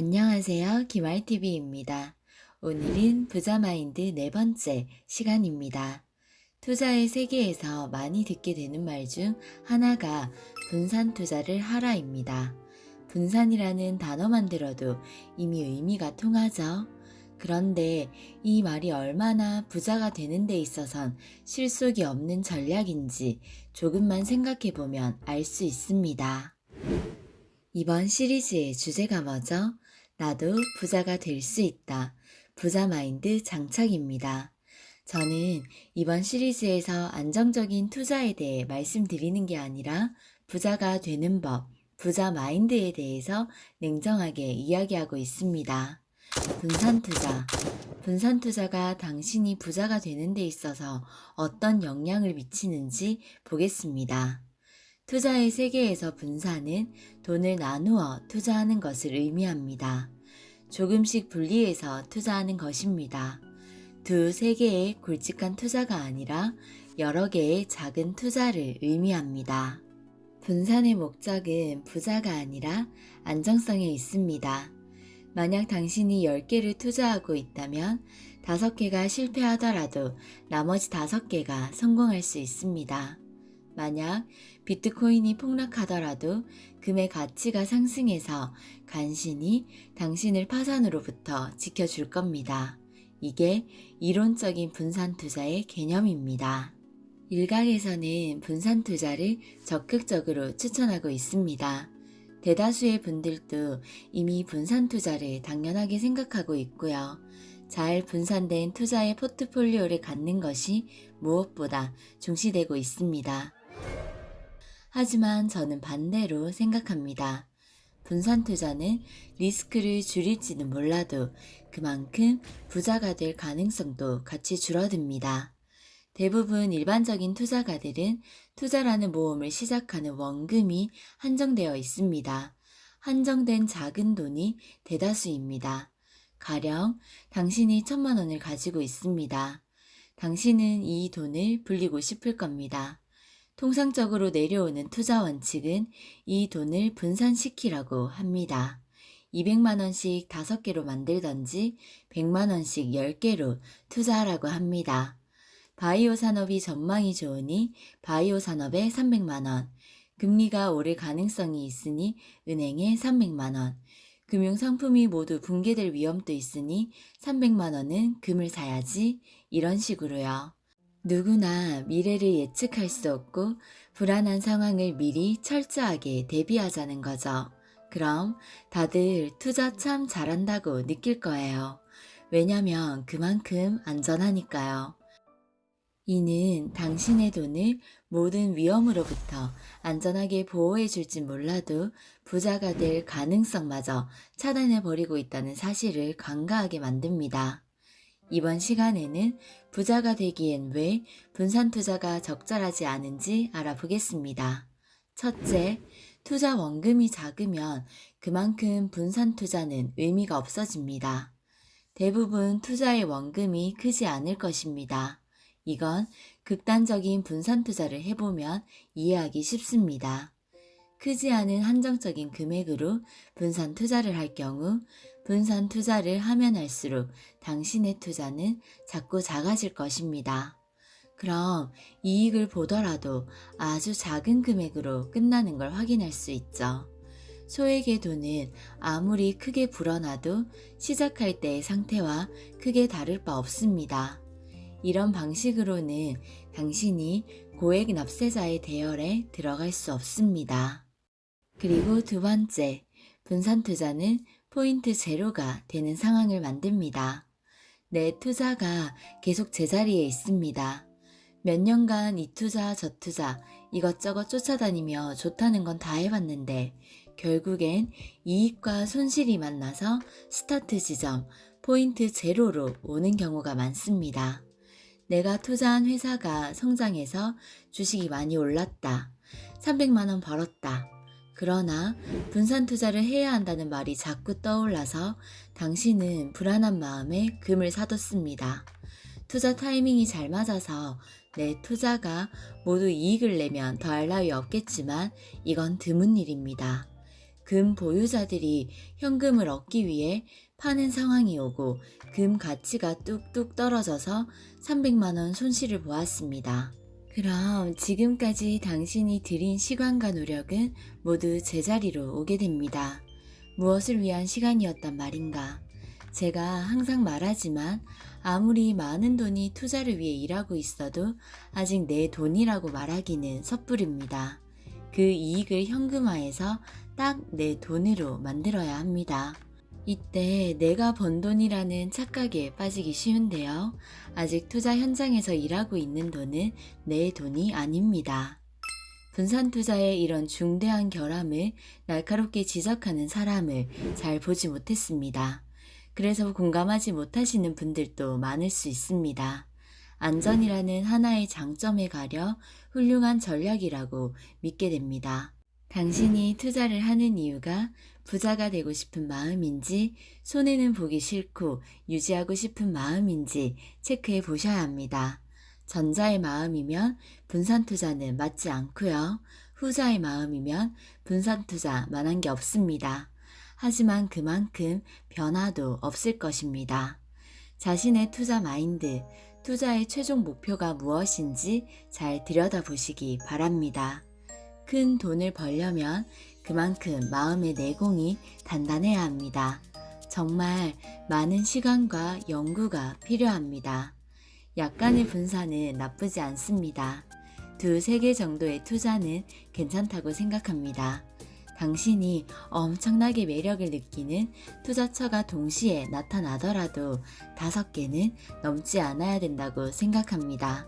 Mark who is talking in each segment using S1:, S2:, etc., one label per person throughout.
S1: 안녕하세요. 김알TV입니다. 오늘은 부자마인드 네 번째 시간입니다. 투자의 세계에서 많이 듣게 되는 말 중 하나가 분산 투자를 하라입니다. 분산이라는 단어만 들어도 이미 의미가 통하죠. 그런데 이 말이 얼마나 부자가 되는 데 있어선 실속이 없는 전략인지 조금만 생각해 보면 알 수 있습니다. 이번 시리즈의 주제가 뭐죠? 나도 부자가 될 수 있다. 부자 마인드 장착입니다. 저는 이번 시리즈에서 안정적인 투자에 대해 말씀드리는 게 아니라 부자가 되는 법, 부자 마인드에 대해서 냉정하게 이야기하고 있습니다. 분산 투자. 분산 투자가 당신이 부자가 되는 데 있어서 어떤 영향을 미치는지 보겠습니다. 투자의 세계에서 분산은 돈을 나누어 투자하는 것을 의미합니다. 조금씩 분리해서 투자하는 것입니다. 두, 세 개의 굵직한 투자가 아니라 여러 개의 작은 투자를 의미합니다. 분산의 목적은 부자가 아니라 안정성에 있습니다. 만약 당신이 10개를 투자하고 있다면 5개가 실패하더라도 나머지 5개가 성공할 수 있습니다. 만약 비트코인이 폭락하더라도 금의 가치가 상승해서 간신히 당신을 파산으로부터 지켜줄 겁니다. 이게 이론적인 분산 투자의 개념입니다. 일각에서는 분산 투자를 적극적으로 추천하고 있습니다. 대다수의 분들도 이미 분산 투자를 당연하게 생각하고 있고요. 잘 분산된 투자의 포트폴리오를 갖는 것이 무엇보다 중시되고 있습니다. 하지만 저는 반대로 생각합니다. 분산 투자는 리스크를 줄일지는 몰라도 그만큼 부자가 될 가능성도 같이 줄어듭니다. 대부분 일반적인 투자가들은 투자라는 모험을 시작하는 원금이 한정되어 있습니다. 한정된 작은 돈이 대다수입니다. 가령 당신이 천만 원을 가지고 있습니다. 당신은 이 돈을 불리고 싶을 겁니다. 통상적으로 내려오는 투자 원칙은 이 돈을 분산시키라고 합니다. 200만원씩 5개로 만들던지 100만원씩 10개로 투자하라고 합니다. 바이오 산업이 전망이 좋으니 바이오 산업에 300만원, 금리가 오를 가능성이 있으니 은행에 300만원, 금융 상품이 모두 붕괴될 위험도 있으니 300만원은 금을 사야지 이런 식으로요. 누구나 미래를 예측할 수 없고 불안한 상황을 미리 철저하게 대비하자는 거죠. 그럼 다들 투자 참 잘한다고 느낄 거예요. 왜냐면 그만큼 안전하니까요. 이는 당신의 돈을 모든 위험으로부터 안전하게 보호해 줄진 몰라도 부자가 될 가능성마저 차단해 버리고 있다는 사실을 간과하게 만듭니다. 이번 시간에는 부자가 되기엔 왜 분산 투자가 적절하지 않은지 알아보겠습니다. 첫째, 투자 원금이 작으면 그만큼 분산 투자는 의미가 없어집니다. 대부분 투자의 원금이 크지 않을 것입니다. 이건 극단적인 분산 투자를 해보면 이해하기 쉽습니다. 크지 않은 한정적인 금액으로 분산 투자를 할 경우 분산 투자를 하면 할수록 당신의 투자는 자꾸 작아질 것입니다. 그럼 이익을 보더라도 아주 작은 금액으로 끝나는 걸 확인할 수 있죠. 소액의 돈은 아무리 크게 불어나도 시작할 때의 상태와 크게 다를 바 없습니다. 이런 방식으로는 당신이 고액 납세자의 대열에 들어갈 수 없습니다. 그리고 두 번째, 분산 투자는 포인트 제로가 되는 상황을 만듭니다. 내 투자가 계속 제자리에 있습니다. 몇 년간 이 투자 저 투자 이것저것 쫓아다니며 좋다는 건 다 해봤는데 결국엔 이익과 손실이 만나서 스타트 지점 포인트 제로로 오는 경우가 많습니다. 내가 투자한 회사가 성장해서 주식이 많이 올랐다. 300만원 벌었다. 그러나 분산 투자를 해야 한다는 말이 자꾸 떠올라서 당신은 불안한 마음에 금을 사뒀습니다. 투자 타이밍이 잘 맞아서 내 투자가 모두 이익을 내면 더할 나위 없겠지만 이건 드문 일입니다. 금 보유자들이 현금을 얻기 위해 파는 상황이 오고 금 가치가 뚝뚝 떨어져서 300만원 손실을 보았습니다. 그럼 지금까지 당신이 들인 시간과 노력은 모두 제자리로 오게 됩니다. 무엇을 위한 시간이었단 말인가? 제가 항상 말하지만 아무리 많은 돈이 투자를 위해 일하고 있어도 아직 내 돈이라고 말하기는 섣부릅니다. 그 이익을 현금화해서 딱 내 돈으로 만들어야 합니다. 이때 내가 번 돈이라는 착각에 빠지기 쉬운데요. 아직 투자 현장에서 일하고 있는 돈은 내 돈이 아닙니다. 분산 투자의 이런 중대한 결함을 날카롭게 지적하는 사람을 잘 보지 못했습니다. 그래서 공감하지 못하시는 분들도 많을 수 있습니다. 안전이라는 하나의 장점에 가려 훌륭한 전략이라고 믿게 됩니다. 당신이 투자를 하는 이유가 부자가 되고 싶은 마음인지 손해는 보기 싫고 유지하고 싶은 마음인지 체크해 보셔야 합니다. 전자의 마음이면 분산 투자는 맞지 않고요. 후자의 마음이면 분산 투자 만한 게 없습니다. 하지만 그만큼 변화도 없을 것입니다. 자신의 투자 마인드, 투자의 최종 목표가 무엇인지 잘 들여다보시기 바랍니다. 큰 돈을 벌려면 그만큼 마음의 내공이 단단해야 합니다. 정말 많은 시간과 연구가 필요합니다. 약간의 분산은 나쁘지 않습니다. 두 세 개 정도의 투자는 괜찮다고 생각합니다. 당신이 엄청나게 매력을 느끼는 투자처가 동시에 나타나더라도 다섯 개는 넘지 않아야 된다고 생각합니다.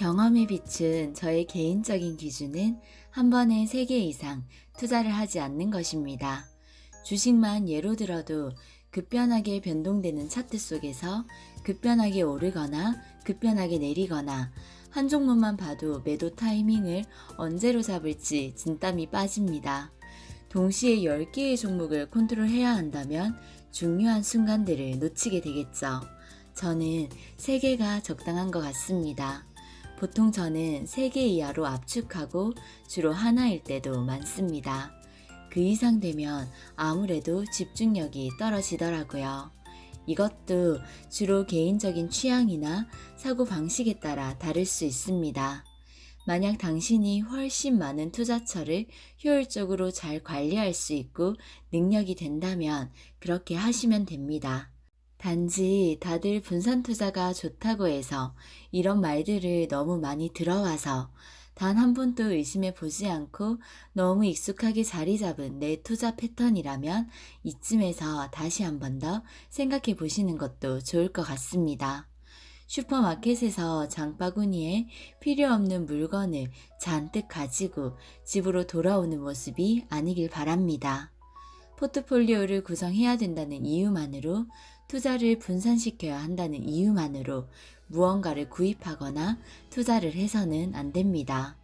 S1: 경험에 비춘 저의 개인적인 기준은 한 번에 세개 이상 투자를 하지 않는 것입니다. 주식만 예로 들어도 급변하게 변동되는 차트 속에서 급변하게 오르거나 급변하게 내리거나 한 종목만 봐도 매도 타이밍을 언제로 잡을지 진땀이 빠집니다. 동시에 10개의 종목을 컨트롤해야 한다면 중요한 순간들을 놓치게 되겠죠. 저는 3개가 적당한 것 같습니다. 보통 저는 3개 이하로 압축하고 주로 하나일 때도 많습니다. 그 이상 되면 아무래도 집중력이 떨어지더라고요. 이것도 주로 개인적인 취향이나 사고 방식에 따라 다를 수 있습니다. 만약 당신이 훨씬 많은 투자처를 효율적으로 잘 관리할 수 있고 능력이 된다면 그렇게 하시면 됩니다. 단지 다들 분산 투자가 좋다고 해서 이런 말들을 너무 많이 들어와서 단 한 번도 의심해 보지 않고 너무 익숙하게 자리 잡은 내 투자 패턴이라면 이쯤에서 다시 한 번 더 생각해 보시는 것도 좋을 것 같습니다. 슈퍼마켓에서 장바구니에 필요 없는 물건을 잔뜩 가지고 집으로 돌아오는 모습이 아니길 바랍니다. 포트폴리오를 구성해야 된다는 이유만으로 투자를 분산시켜야 한다는 이유만으로 무언가를 구입하거나 투자를 해서는 안 됩니다.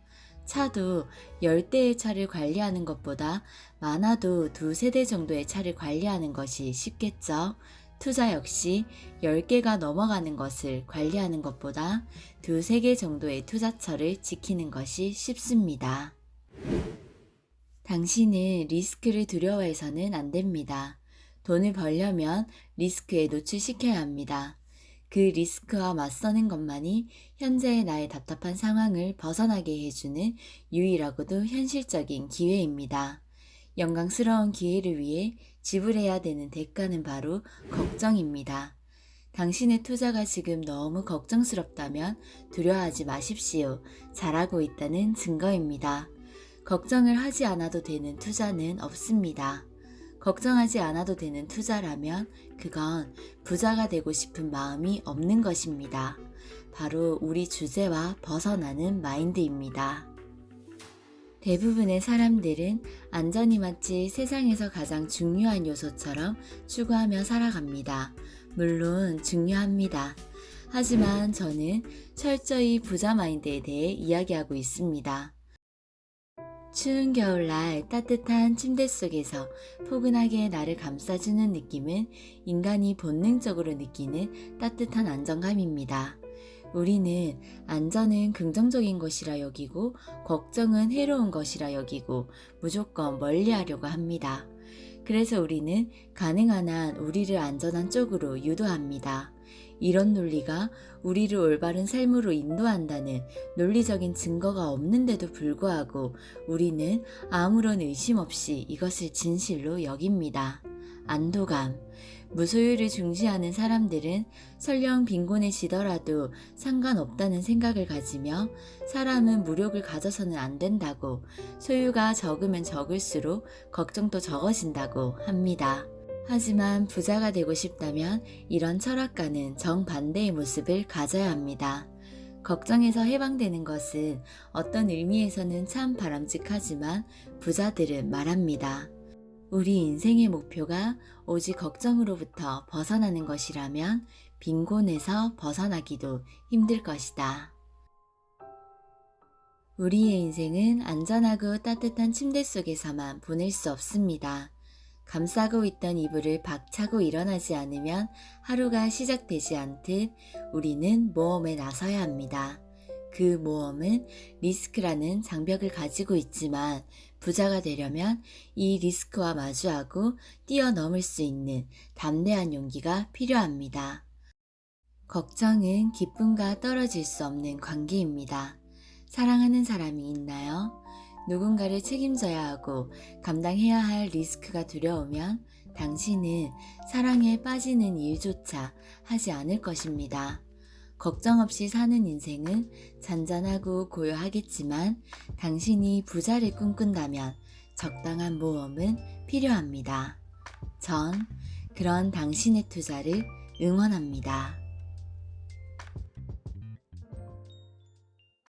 S1: 차도 10대의 차를 관리하는 것보다 많아도 두 세 대 정도의 차를 관리하는 것이 쉽겠죠. 투자 역시 10개가 넘어가는 것을 관리하는 것보다 두세 개 정도의 투자처를 지키는 것이 쉽습니다. 당신은 리스크를 두려워해서는 안 됩니다. 돈을 벌려면 리스크에 노출시켜야 합니다. 그 리스크와 맞서는 것만이 현재의 나의 답답한 상황을 벗어나게 해주는 유일하고도 현실적인 기회입니다. 영광스러운 기회를 위해 지불해야 되는 대가는 바로 걱정입니다. 당신의 투자가 지금 너무 걱정스럽다면 두려워하지 마십시오. 잘하고 있다는 증거입니다. 걱정을 하지 않아도 되는 투자는 없습니다. 걱정하지 않아도 되는 투자라면 그건 부자가 되고 싶은 마음이 없는 것입니다. 바로 우리 주제와 벗어나는 마인드입니다. 대부분의 사람들은 안전이 마치 세상에서 가장 중요한 요소처럼 추구하며 살아갑니다. 물론 중요합니다. 하지만 저는 철저히 부자 마인드에 대해 이야기하고 있습니다. 추운 겨울날 따뜻한 침대 속에서 포근하게 나를 감싸주는 느낌은 인간이 본능적으로 느끼는 따뜻한 안정감입니다. 우리는 안전은 긍정적인 것이라 여기고 걱정은 해로운 것이라 여기고 무조건 멀리 하려고 합니다. 그래서 우리는 가능한 한 우리를 안전한 쪽으로 유도합니다. 이런 논리가 우리를 올바른 삶으로 인도한다는 논리적인 증거가 없는데도 불구하고 우리는 아무런 의심 없이 이것을 진실로 여깁니다. 안도감. 무소유를 중시하는 사람들은 설령 빈곤해지더라도 상관없다는 생각을 가지며 사람은 무력을 가져서는 안 된다고 소유가 적으면 적을수록 걱정도 적어진다고 합니다. 하지만 부자가 되고 싶다면 이런 철학과는 정반대의 모습을 가져야 합니다. 걱정에서 해방되는 것은 어떤 의미에서는 참 바람직하지만 부자들은 말합니다. 우리 인생의 목표가 오직 걱정으로부터 벗어나는 것이라면 빈곤에서 벗어나기도 힘들 것이다. 우리의 인생은 안전하고 따뜻한 침대 속에서만 보낼 수 없습니다. 감싸고 있던 이불을 박차고 일어나지 않으면 하루가 시작되지 않듯 우리는 모험에 나서야 합니다. 그 모험은 리스크라는 장벽을 가지고 있지만 부자가 되려면 이 리스크와 마주하고 뛰어넘을 수 있는 담대한 용기가 필요합니다. 걱정은 기쁨과 떨어질 수 없는 관계입니다. 사랑하는 사람이 있나요? 누군가를 책임져야 하고 감당해야 할 리스크가 두려우면 당신은 사랑에 빠지는 일조차 하지 않을 것입니다. 걱정 없이 사는 인생은 잔잔하고 고요하겠지만 당신이 부자를 꿈꾼다면 적당한 모험은 필요합니다. 전 그런 당신의 투자를 응원합니다.